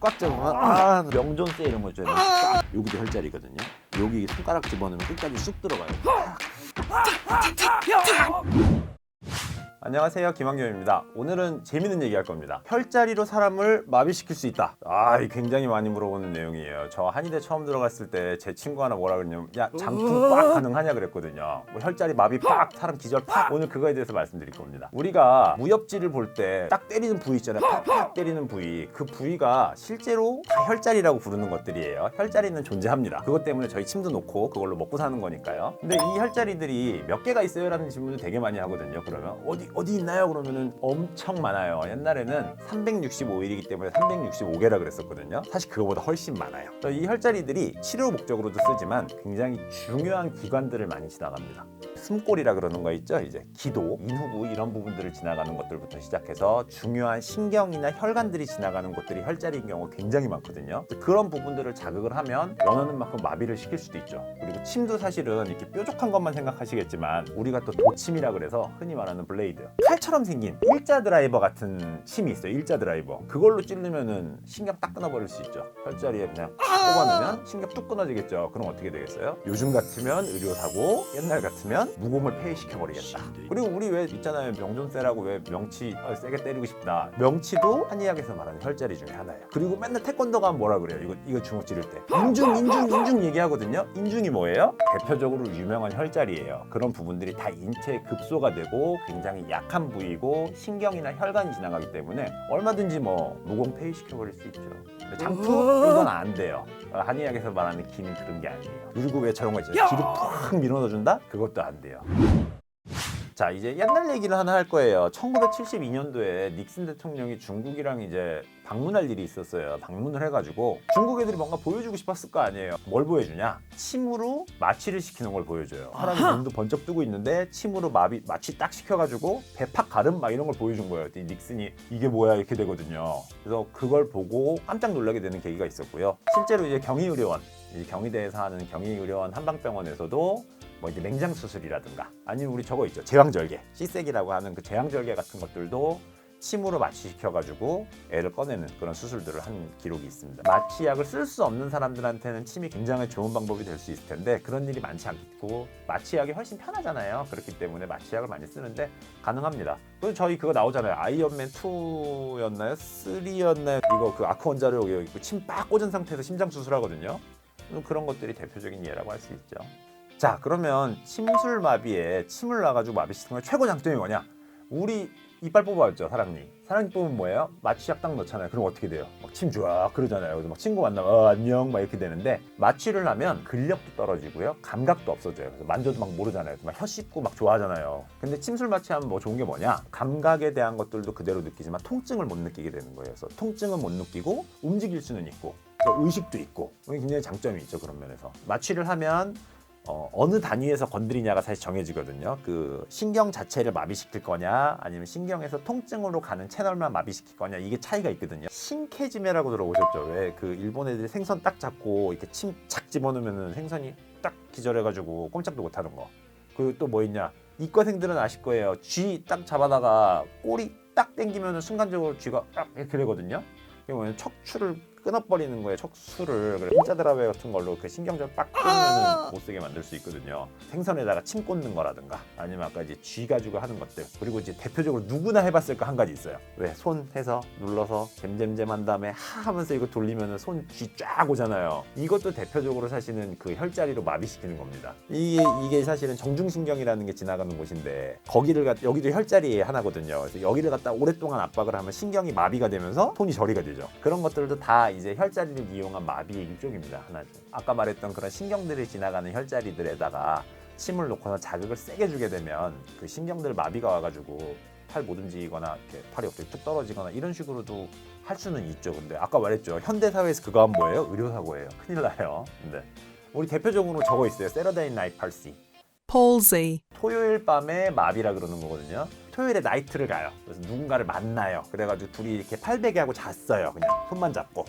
꽉 잡으면 아 명존 세 이런 거 있잖아요. 꽉. 여기도 혈자리거든요. 여기 손가락 집어넣으면 끝까지 쑥 들어가요. 안녕하세요 김학겸입니다. 오늘은 재밌는 얘기 할 겁니다. 혈자리로 사람을 마비시킬 수 있다. 아이 굉장히 많이 물어보는 내용이에요. 저 한의대 처음 들어갔을 때 제 친구 하나 뭐라 그랬냐면 야 장풍 빡 가능하냐 그랬거든요. 뭐 혈자리 마비 빡 사람 기절 팍! 오늘 그거에 대해서 말씀드릴 겁니다. 우리가 무협지를 볼 때 딱 때리는 부위 있잖아요. 팍팍! 때리는 부위. 그 부위가 실제로 다 혈자리라고 부르는 것들이에요. 혈자리는 존재합니다. 그것 때문에 저희 침도 놓고 그걸로 먹고 사는 거니까요. 근데 이 혈자리들이 몇 개가 있어요? 라는 질문을 되게 많이 하거든요 그러면. 어디 어디 있나요? 그러면은 엄청 많아요. 옛날에는 365일이기 때문에 365개라 그랬었거든요. 사실 그거보다 훨씬 많아요. 이 혈자리들이 치료 목적으로도 쓰지만 굉장히 중요한 기관들을 많이 지나갑니다. 숨골이라 그러는 거 있죠? 이제 기도, 인후부 이런 부분들을 지나가는 것들부터 시작해서 중요한 신경이나 혈관들이 지나가는 곳들이 혈자리인 경우가 굉장히 많거든요. 그런 부분들을 자극을 하면 원하는 만큼 마비를 시킬 수도 있죠. 그리고 침도 사실은 이렇게 뾰족한 것만 생각하시겠지만 우리가 또 도침이라 그래서 흔히 말하는 블레이드 칼처럼 생긴 일자 드라이버 같은 침이 있어요. 일자 드라이버. 그걸로 찌르면은 신경 딱 끊어버릴 수 있죠. 혈자리에 그냥 꼽아놓으면 신경 뚝 끊어지겠죠. 그럼 어떻게 되겠어요? 요즘 같으면 의료사고, 옛날 같으면 무공을 폐위시켜버리겠다. 그리고 우리 왜 있잖아요. 명존세라고 왜 명치 어, 세게 때리고 싶다. 명치도 한의학에서 말하는 혈자리 중에 하나예요. 그리고 맨날 태권도 가면 뭐라 그래요? 이거 이거 주먹 찌를 때 인중 인중 인중 얘기하거든요. 인중이 뭐예요? 대표적으로 유명한 혈자리예요. 그런 부분들이 다 인체에 급소가 되고 굉장히 약한 부위고 신경이나 혈관이 지나가기 때문에 얼마든지 뭐 무공 폐위시켜버릴 수 있죠. 장투 이건 안 돼요. 어, 한의학에서 말하는 기는 그런 게 아니에요. 그리고 왜 저런 거 있잖아요. 기를 푹 밀어넣어준다? 그것도 안 돼요. 자 이제 옛날 얘기를 하나 할 거예요. 1972년도에 닉슨 대통령이 중국이랑 이제 방문할 일이 있었어요. 방문을 해가지고 중국 애들이 뭔가 보여주고 싶었을 거 아니에요. 뭘 보여주냐? 침으로 마취를 시키는 걸 보여줘요. 사람이 눈도 번쩍 뜨고 있는데 침으로 마비 마취 딱 시켜가지고 배팍 가름 막 이런 걸 보여준 거예요. 이 닉슨이 이게 뭐야 이렇게 되거든요. 그래서 그걸 보고 깜짝 놀라게 되는 계기가 있었고요. 실제로 이제 경희의료원 이 경희대에서 하는 경희의료원 한방병원에서도 뭐 이제 맹장 수술이라든가 아니면 우리 저거 있죠 제왕절개 시색이라고 하는 그 제왕절개 같은 것들도 침으로 마취시켜가지고 애를 꺼내는 그런 수술들을 한 기록이 있습니다. 마취약을 쓸 수 없는 사람들한테는 침이 굉장히 좋은 방법이 될 수 있을 텐데 그런 일이 많지 않고 마취약이 훨씬 편하잖아요. 그렇기 때문에 마취약을 많이 쓰는데 가능합니다. 그리고 저희 그거 나오잖아요. 아이언맨 2였나요? 3였나요? 이거 그 아크 원자로 여기 있고 침 빡 꽂은 상태에서 심장 수술하거든요. 그런 것들이 대표적인 예라고 할 수 있죠. 자 그러면 침술 마비에 침을 놔가지고 마비시키는 건 최고 장점이 뭐냐? 우리 이빨 뽑아왔죠 사랑니. 사랑니 뽑으면 뭐예요? 마취약 딱 넣잖아요. 그럼 어떻게 돼요? 막침 좋아 그러잖아요. 그래서 막 친구 만나면 어, 안녕 막 이렇게 되는데 마취를 하면 근력도 떨어지고요, 감각도 없어져요. 그래서 만져도 막 모르잖아요. 막 혀 씹고 막 좋아하잖아요. 근데 침술 마취하면 뭐 좋은 게 뭐냐? 감각에 대한 것들도 그대로 느끼지만 통증을 못 느끼게 되는 거예요. 그래서 통증은 못 느끼고 움직일 수는 있고 또 의식도 있고 굉장히 장점이 있죠 그런 면에서 마취를 하면 어, 어느 단위에서 건드리냐가 사실 정해지거든요. 그 신경 자체를 마비시킬 거냐, 아니면 신경에서 통증으로 가는 채널만 마비시킬 거냐, 이게 차이가 있거든요. 신케지메라고 들어보셨죠? 왜 그 일본 애들이 생선 딱 잡고 이렇게 침 착 집어넣으면 생선이 딱 기절해가지고 꼼짝도 못하는 거. 그리고 또 뭐 있냐? 이과생들은 아실 거예요. 쥐 딱 잡아다가 꼬리 딱 당기면 순간적으로 쥐가 딱 이렇게 되거든요. 뭐냐면 척추를 끊어버리는 거예요. 척수를 그래 인자드라베 같은 걸로 그 신경절 빡 끊으면 못 쓰게 만들 수 있거든요. 생선에다가 침 꽂는 거라든가 아니면 아까 이제 쥐 가지고 하는 것들 그리고 이제 대표적으로 누구나 해봤을 거 한 가지 있어요. 왜 손 해서 눌러서 잼잼잼 한 다음에 하 하면서 이거 돌리면은 손쥐 쫙 오잖아요. 이것도 대표적으로 사실은 그 혈자리로 마비시키는 겁니다. 이게 이게 사실은 정중신경이라는 게 지나가는 곳인데 거기를 갖 여기도 혈자리의 하나거든요. 그래서 여기를 갖다 오랫동안 압박을 하면 신경이 마비가 되면서 손이 저리가 되죠. 그런 것들도 다 이제 혈자리를 이용한 마비의 일종입니다. 하나죠. 아까 말했던 그런 신경들이 지나가는 혈자리들에다가 침을 놓거나 자극을 세게 주게 되면 그 신경들 마비가 와가지고 팔 못 움직이거나 이렇게 팔이 어떻게 툭 떨어지거나 이런 식으로도 할 수는 있죠. 근데 아까 말했죠. 현대 사회에서 그거 하면 뭐예요? 의료 사고예요. 큰일 나요. 근데 우리 대표적으로 저거 있어요. 세러데이 나이트 팔시. palsy, 토요일 밤에 마비라 그러는 거거든요. 토요일에 나이트를 가요. 그래서 누군가를 만나요. 그래가지고 둘이 이렇게 팔베개 하고 잤어요. 그냥 손만 잡고.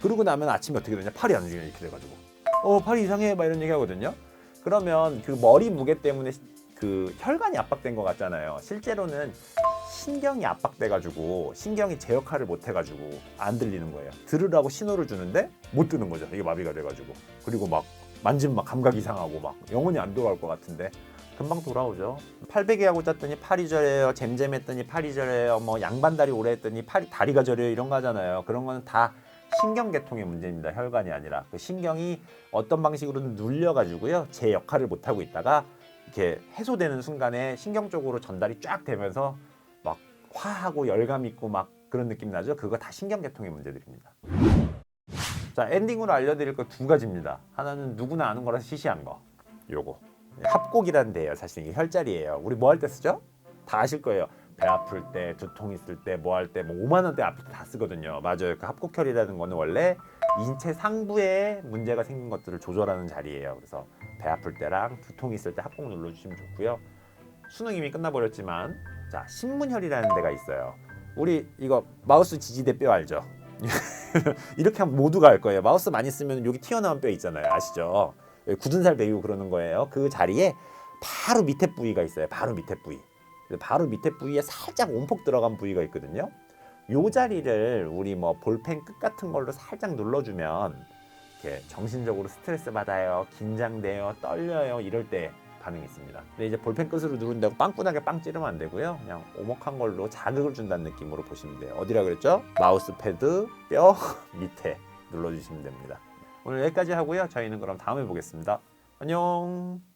그러고 나면 아침에 어떻게 되냐? 팔이 안 움직여 이렇게 돼가지고. 어 팔이 이상해 막 이런 얘기 하거든요. 그러면 그 머리 무게 때문에 그 혈관이 압박된 것 같잖아요. 실제로는 신경이 압박돼가지고 신경이 제 역할을 못 해가지고 안 들리는 거예요. 들으라고 신호를 주는데 못 듣는 거죠. 이게 마비가 돼가지고 그리고 막 만지면 막 감각 이상하고 막 영혼이 안 돌아올 것 같은데 금방 돌아오죠. 팔베개 하고 잤더니 팔이 저려요. 잼잼했더니 팔이 저려요. 뭐 양반다리 오래 했더니 팔이 다리가 저려요. 이런 거 하잖아요. 그런 거는 다 신경계통의 문제입니다. 혈관이 아니라 그 신경이 어떤 방식으로든 눌려가지고요. 제 역할을 못 하고 있다가 이렇게 해소되는 순간에 신경 쪽으로 전달이 쫙 되면서 막 화하고 열감 있고 막 그런 느낌 나죠. 그거 다 신경계통의 문제들입니다. 자 엔딩으로 알려드릴 거 두 가지입니다. 하나는 누구나 아는 거라서 시시한 거. 요거 합곡이라는 데예요. 사실 이게 혈자리예요. 우리 뭐 할 때 쓰죠? 다 아실 거예요. 배 아플 때, 두통 있을 때, 뭐 할 때, 뭐 5만 원대 때다 쓰거든요. 맞아요. 그 합곡혈이라는 거는 원래 인체 상부에 문제가 생긴 것들을 조절하는 자리예요. 그래서 배 아플 때랑 두통 있을 때 합곡 눌러주시면 좋고요. 수능 이미 끝나버렸지만 자 신문혈이라는 데가 있어요. 우리 이거 마우스 지지대 뼈 알죠? 이렇게 하면 모두가 알 거예요. 마우스 많이 쓰면 여기 튀어나온 뼈 있잖아요. 아시죠? 여기 굳은 살 베이고 그러는 거예요. 그 자리에 바로 밑에 부위가 있어요. 바로 밑에 부위. 바로 밑에 부위에 살짝 온폭 들어간 부위가 있거든요. 요 자리를 우리 뭐 볼펜 끝 같은 걸로 살짝 눌러주면 이렇게 정신적으로 스트레스 받아요, 긴장돼요, 떨려요 이럴 때 반응이 있습니다. 근데 이제 볼펜 끝으로 누른다고 빵꾸나게 빵 찌르면 안 되고요. 그냥 오목한 걸로 자극을 준다는 느낌으로 보시면 돼요. 어디라 그랬죠? 마우스 패드 뼈 밑에 눌러주시면 됩니다. 오늘 여기까지 하고요. 저희는 그럼 다음에 보겠습니다. 안녕.